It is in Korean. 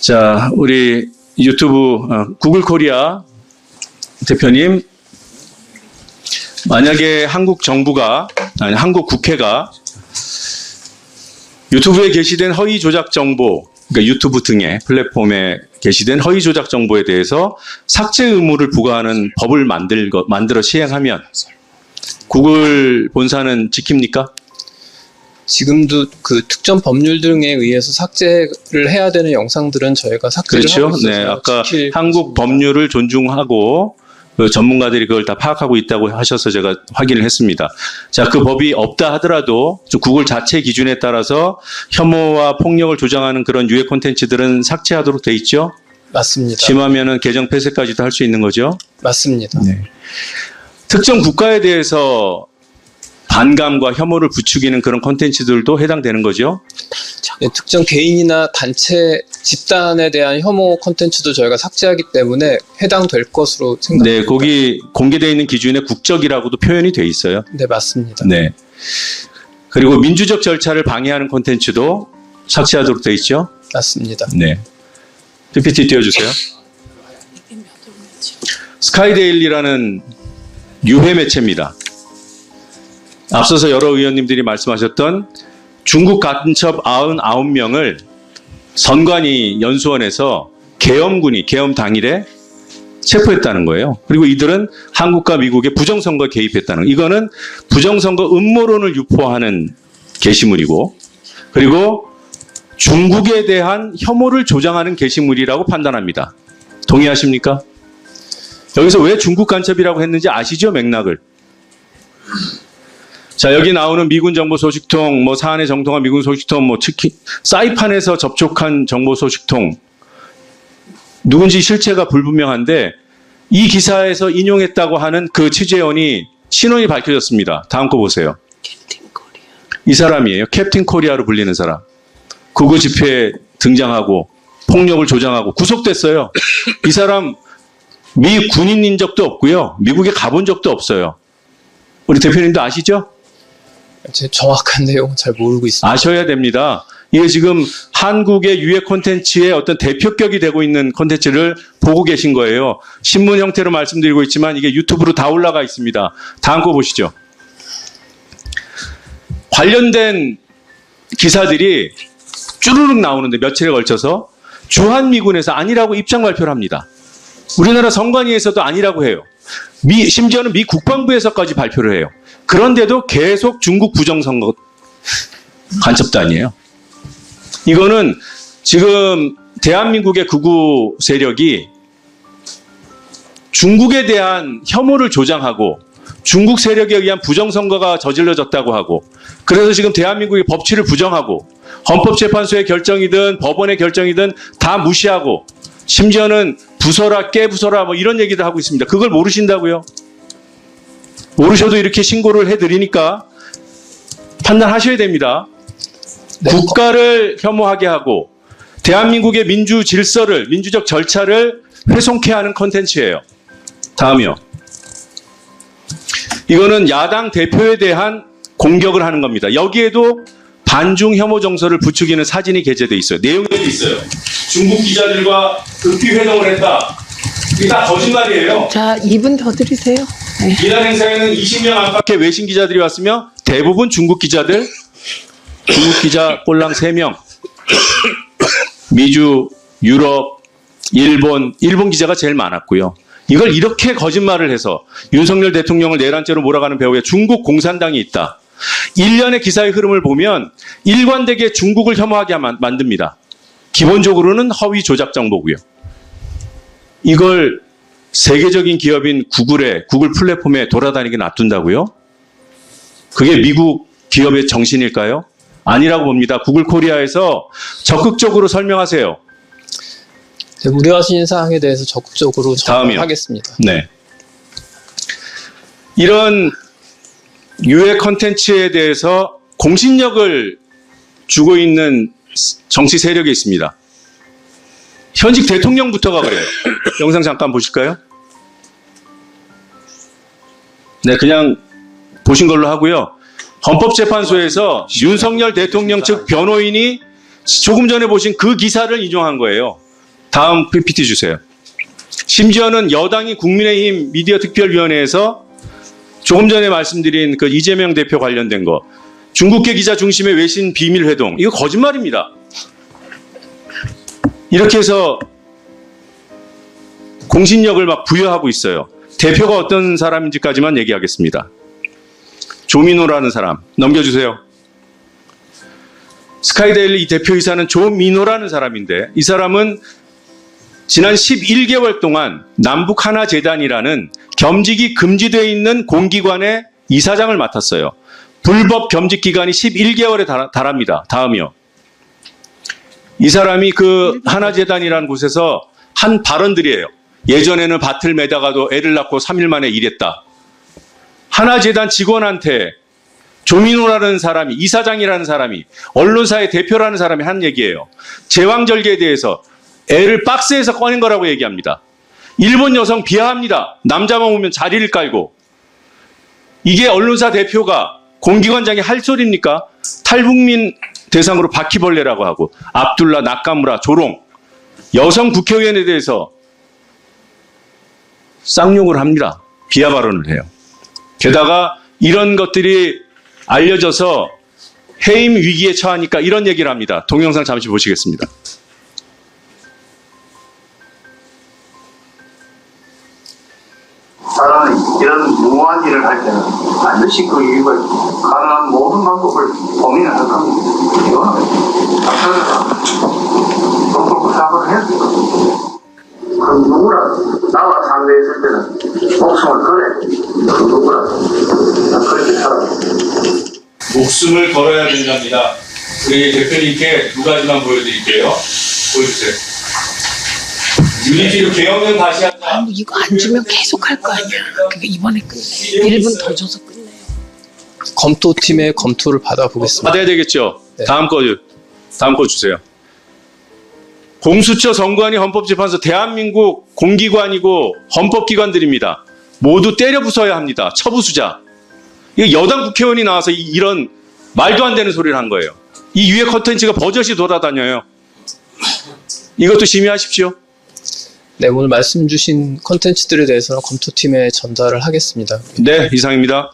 자, 우리 유튜브 어, 구글 코리아 대표님, 만약에 한국 정부가 아니 한국 국회가 유튜브에 게시된 허위 조작 정보, 그러니까 유튜브 등의 플랫폼에 게시된 허위 조작 정보에 대해서 삭제 의무를 부과하는 법을 만들 것 만들어 시행하면 구글 본사는 지킵니까? 지금도 그 특정 법률 등에 의해서 삭제를 해야 되는 영상들은 저희가 삭제를 그렇죠. 하고 있어서 네, 아까 한국 것입니다. 법률을 존중하고 그 전문가들이 그걸 다 파악하고 있다고 하셔서 제가 확인을 했습니다. 자, 그 법이 없다 하더라도 저 구글 자체 기준에 따라서 혐오와 폭력을 조장하는 그런 유해 콘텐츠들은 삭제하도록 돼 있죠. 맞습니다. 심하면은 계정 폐쇄까지도 할 수 있는 거죠. 맞습니다. 네. 특정 국가에 대해서 반감과 혐오를 부추기는 그런 콘텐츠들도 해당되는 거죠. 네, 특정 개인이나 단체 집단에 대한 혐오 콘텐츠도 저희가 삭제하기 때문에 해당될 것으로 생각합니다. 네, 거기 공개되어 있는 기준에 국적이라고도 표현이 돼 있어요. 네, 맞습니다. 네. 그리고 민주적 절차를 방해하는 콘텐츠도 삭제하도록 돼 있죠. 맞습니다. 네. PPT 띄워주세요. 스카이데일리라는 유해 매체입니다. 앞서서 여러 의원님들이 말씀하셨던 중국 간첩 99명을 선관위 연수원에서 계엄군이 계엄 당일에 체포했다는 거예요. 그리고 이들은 한국과 미국의 부정선거에 개입했다는 거. 이거는 부정선거 음모론을 유포하는 게시물이고 그리고 중국에 대한 혐오를 조장하는 게시물이라고 판단합니다. 동의하십니까? 여기서 왜 중국 간첩이라고 했는지 아시죠? 맥락을. 자, 여기 나오는 미군 정보 소식통, 뭐 사안에 정통한 미군 소식통, 뭐 특히 사이판에서 접촉한 정보 소식통, 누군지 실체가 불분명한데 이 기사에서 인용했다고 하는 그 취재원이 신원이 밝혀졌습니다. 다음 거 보세요. 이 사람이에요. 캡틴 코리아로 불리는 사람. 구구 집회에 등장하고 폭력을 조장하고 구속됐어요. 이 사람 미 군인인 적도 없고요. 미국에 가본 적도 없어요. 우리 대표님도 아시죠? 제 정확한 내용은 잘 모르고 있습니다. 아셔야 됩니다. 이게 지금 한국의 유해 콘텐츠의 어떤 대표격이 되고 있는 콘텐츠를 보고 계신 거예요. 신문 형태로 말씀드리고 있지만 이게 유튜브로 다 올라가 있습니다. 다음 거 보시죠. 관련된 기사들이 쭈루룩 나오는데 며칠에 걸쳐서 주한미군에서 아니라고 입장 발표를 합니다. 우리나라 선관위에서도 아니라고 해요. 미, 심지어는 미 국방부에서까지 발표를 해요. 그런데도 계속 중국 부정선거 간첩단이에요. 이거는 지금 대한민국의 극우 세력이 중국에 대한 혐오를 조장하고 중국 세력에 의한 부정선거가 저질러졌다고 하고 그래서 지금 대한민국의 법치를 부정하고 헌법재판소의 결정이든 법원의 결정이든 다 무시하고 심지어는 부서라 깨부서라 뭐 이런 얘기도 하고 있습니다. 그걸 모르신다고요? 모르셔도 이렇게 신고를 해드리니까 판단하셔야 됩니다. 네, 국가를 혐오하게 하고 대한민국의 민주 질서를 민주적 절차를 훼손케 하는 컨텐츠예요. 다음이요. 이거는 야당 대표에 대한 공격을 하는 겁니다. 여기에도 반중 혐오 정서를 부추기는 사진이 게재돼 있어요. 내용이 있어요. 중국 기자들과 극비 회동을 했다. 이게 다 거짓말이에요. 자, 2분 더 드리세요. 네. 이날 행사에는 20명 안팎의 외신 기자들이 왔으며 대부분 중국 기자들, 중국 기자 꼴랑 3명, 미주, 유럽, 일본, 일본 기자가 제일 많았고요. 이걸 이렇게 거짓말을 해서 윤석열 대통령을 내란죄로 몰아가는 배후에 중국 공산당이 있다. 일련의 기사의 흐름을 보면 일관되게 중국을 혐오하게 만- 만듭니다. 기본적으로는 허위 조작 정보고요. 이걸 세계적인 기업인 구글에 구글 플랫폼에 돌아다니게 놔둔다고요? 그게 미국 기업의 정신일까요? 아니라고 봅니다. 구글 코리아에서 적극적으로 설명하세요. 네, 우려하시는 사항에 대해서 적극적으로 다음이요. 하겠습니다. 네. 이런 유해 컨텐츠에 대해서 공신력을 주고 있는 정치 세력이 있습니다. 현직 대통령부터가 그래요. 영상 잠깐 보실까요? 네, 그냥 보신 걸로 하고요. 헌법재판소에서 윤석열 대통령 측 변호인이 조금 전에 보신 그 기사를 인용한 거예요. 다음 PPT 주세요. 심지어는 여당이 국민의힘 미디어 특별위원회에서 조금 전에 말씀드린 그 이재명 대표 관련된 거 중국계 기자 중심의 외신 비밀 회동 이거 거짓말입니다. 이렇게 해서 공신력을 막 부여하고 있어요. 대표가 어떤 사람인지까지만 얘기하겠습니다. 조민호라는 사람 넘겨주세요. 스카이데일리 이 대표이사는 조민호라는 사람인데 이 사람은 지난 11개월 동안 남북 하나 재단이라는 겸직이 금지되어 있는 공기관의 이사장을 맡았어요. 불법 겸직 기간이 11개월에 달, 달합니다. 다음이요. 이 사람이 그 하나 재단이라는 곳에서 한 발언들이에요. 예전에는 밭을 매다가도 애를 낳고 3일 만에 일했다. 하나 재단 직원한테 조민호라는 사람이 이사장이라는 사람이 언론사의 대표라는 사람이 한 얘기예요. 제왕절개에 대해서 애를 박스에서 꺼낸 거라고 얘기합니다. 일본 여성 비하합니다. 남자만 오면 자리를 깔고 이게 언론사 대표가 공기관장이 할 소리입니까? 탈북민 대상으로 바퀴벌레라고 하고 압둘라 나카무라 조롱 여성 국회의원에 대해서 쌍욕을 합니다. 비하 발언을 해요. 게다가 이런 것들이 알려져서 해임 위기에 처하니까 이런 얘기를 합니다. 동영상 잠시 보시겠습니다. 이런 무모한 일을 할 때는 반드시 그 이익을 가능한 모든 방법을 고민을 할 겁니다. 이거는 작사가 똑똑히 사과를 해야 돼요. 그 누구라도 나와 상대했을 때는 목숨을 걸어야 돼. 그 누구라도 난 그렇게 살아. 목숨을 걸어야 된답니다. 우리 대표님께 두 가지만 보여드릴게요. 보여주세요. 유니티로 계엄령 다시 한다. 아니 이거 안 주면 계속 할 거 아니야. 그러니까 이번에 끝내. 1분 더 줘서 끝내요. 검토팀의 검토를 받아보겠습니다. 받아야 되겠죠. 네. 다음 거 다음 거 주세요. 공수처, 선관위, 헌법재판소, 대한민국 공기관이고 헌법기관들입니다. 모두 때려 부숴야 합니다. 처부수자. 이거 여당 국회의원이 나와서 이- 이런 말도 안 되는 소리를 한 거예요. 이 유해 컨텐츠가 버젓이 돌아다녀요. 이것도 심의하십시오. 네, 오늘 말씀 주신 컨텐츠들에 대해서는 검토팀에 전달을 하겠습니다. 네, 이상입니다.